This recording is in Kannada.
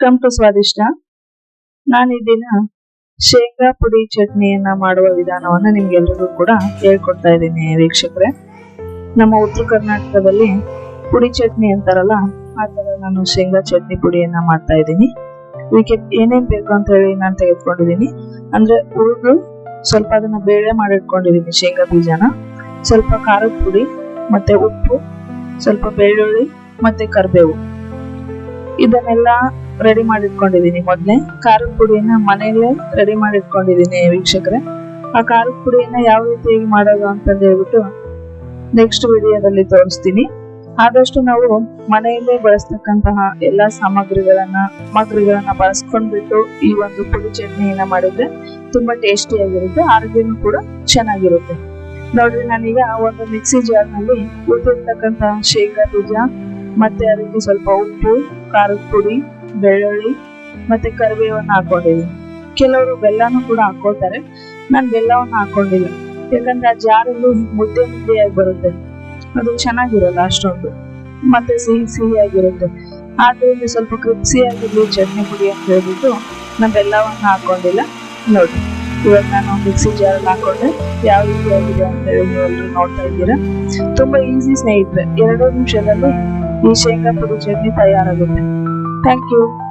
ವೆಲ್ಕಮ್ ಟು ಸ್ವಾದಿಷ್ಟ ನಾನು ಈ ದಿನ ಶೇಂಗಾ ಪುಡಿ ಚಟ್ನಿಯನ್ನ ಮಾಡುವ ವಿಧಾನವನ್ನು ನಿಮ್ಗೆಲ್ರಿಗೂ ಕೂಡ ಹೇಳ್ಕೊಡ್ತಾ ಇದ್ದೀನಿ ವೀಕ್ಷಕರೇ. ನಮ್ಮ ಉತ್ತರ ಕರ್ನಾಟಕದಲ್ಲಿ ಪುಡಿ ಚಟ್ನಿ ಅಂತಾರಲ್ಲ, ಆ ಥರ ನಾನು ಶೇಂಗಾ ಚಟ್ನಿ ಪುಡಿಯನ್ನ ಮಾಡ್ತಾ ಇದ್ದೀನಿ. ಇದಕ್ಕೆ ಏನೇನು ಬೇಕು ಅಂತ ಹೇಳಿ ನಾನು ತೆಗೆದುಕೊಂಡಿದ್ದೀನಿ. ಅಂದ್ರೆ ಹುಡುಗರು ಸ್ವಲ್ಪ ಅದನ್ನ ಬೇಳೆ ಮಾಡಿಟ್ಕೊಂಡಿದ್ದೀನಿ ಶೇಂಗಾ ಬೀಜನ. ಸ್ವಲ್ಪ ಖಾರದ ಪುಡಿ, ಮತ್ತೆ ಉಪ್ಪು, ಸ್ವಲ್ಪ ಬೆಳ್ಳುಳ್ಳಿ, ಮತ್ತೆ ಕರಿಬೇವು. ಇದನ್ನೆಲ್ಲ ರೆಡಿ ಮಾಡಿಟ್ಕೊಂಡಿದ್ದೀನಿ ಮೊದಲೇ. ಖಾರದ ಪುಡಿಯನ್ನ ಮನೆಯಲ್ಲೇ ರೆಡಿ ಮಾಡಿಟ್ಕೊಂಡಿದ್ದೀನಿ ವೀಕ್ಷಕರೇ. ಆ ಖಾರದ ಪುಡಿಯನ್ನ ಯಾವ ರೀತಿಯಾಗಿ ಮಾಡೋದು ಅಂತ ಹೇಳ್ಬಿಟ್ಟು ನೆಕ್ಸ್ಟ್ ವಿಡಿಯೋದಲ್ಲಿ ತೋರಿಸ್ತೀನಿ. ಆದಷ್ಟು ನಾವು ಮನೆಯಲ್ಲೇ ಬಳಸ್ತಕ್ಕಂತಹ ಎಲ್ಲಾ ಸಾಮಗ್ರಿಗಳನ್ನ ಸಾಮಗ್ರಿಗಳನ್ನ ಬಳಸ್ಕೊಂಡ್ಬಿಟ್ಟು ಈ ಒಂದು ಪುಡಿ ಚಟ್ನಿಯನ್ನ ಮಾಡಿದ್ರೆ ತುಂಬಾ ಟೇಸ್ಟಿ ಆಗಿರುತ್ತೆ, ಆರೋಗ್ಯನೂ ಕೂಡ ಚೆನ್ನಾಗಿರುತ್ತೆ. ನೋಡ್ರಿ, ನಾನೀಗ ಒಂದು ಮಿಕ್ಸಿ ಜಾರ್ನಲ್ಲಿ ಉಳಿದಿರ್ತಕ್ಕಂತಹ ಶೇಂಗಾ ಬೀಜ, ಮತ್ತೆ ಅದಕ್ಕೆ ಸ್ವಲ್ಪ ಉಪ್ಪು, ಖಾರದ ಪುಡಿ ಬೆಳ್ಳುಳ್ಳಿ ಮತ್ತೆ ಕರಿಬೇವನ್ನ ಹಾಕೊಂಡಿದ್ದೀನಿ. ಕೆಲವರು ಬೆಲ್ಲನೂ ಕೂಡ ಹಾಕೊಳ್ತಾರೆ ನಾನು ಬೆಲ್ಲವನ್ನ ಹಾಕೊಂಡಿಲ್ಲ. ಯಾಕಂದ್ರೆ ಆ ಜಾರಲ್ಲೂ ಮುದ್ದೆ ಮುದ್ದೆಯಾಗಿ ಬರುತ್ತೆ. ಅದು ಚೆನ್ನಾಗಿರಲ್ಲ ಅಷ್ಟೊಂದು. ಮತ್ತೆ ಸಿಹಿ ಸಿಹಿಯಾಗಿರುತ್ತೆ. ಆದ್ರಿಂದ ಸ್ವಲ್ಪ ಕ್ರಿಪ್ಸಿ ಆಗಿರ್ಲಿ ಚಟ್ನಿ ಪುಡಿ ಅಂತ ಹೇಳ್ಬಿಟ್ಟು ನಾನು ಬೆಲ್ಲವನ್ನ ಹಾಕೊಂಡಿಲ್ಲ. ನೋಡಿ, ಇವಾಗ ನಾನು ಮಿಕ್ಸಿ ಜಾರಲ್ಲಿ ಹಾಕೊಂಡೆ. ಯಾವ ರೀತಿ ಆಗಿದೆ ಅಂತ ಹೇಳಿ ನೀವೆಲ್ಲರೂ ನೋಡ್ತಾ ಇದ್ದೀರಾ. ತುಂಬಾ ಈಸಿ ಸ್ನೇಹಿತರೆ, ಎರಡು ನಿಮಿಷದಲ್ಲಿ ಈ ಶೇಂಗಾ ಪುಡಿ ಚಟ್ನಿ ತಯಾರಾಗುತ್ತೆ. Thank you.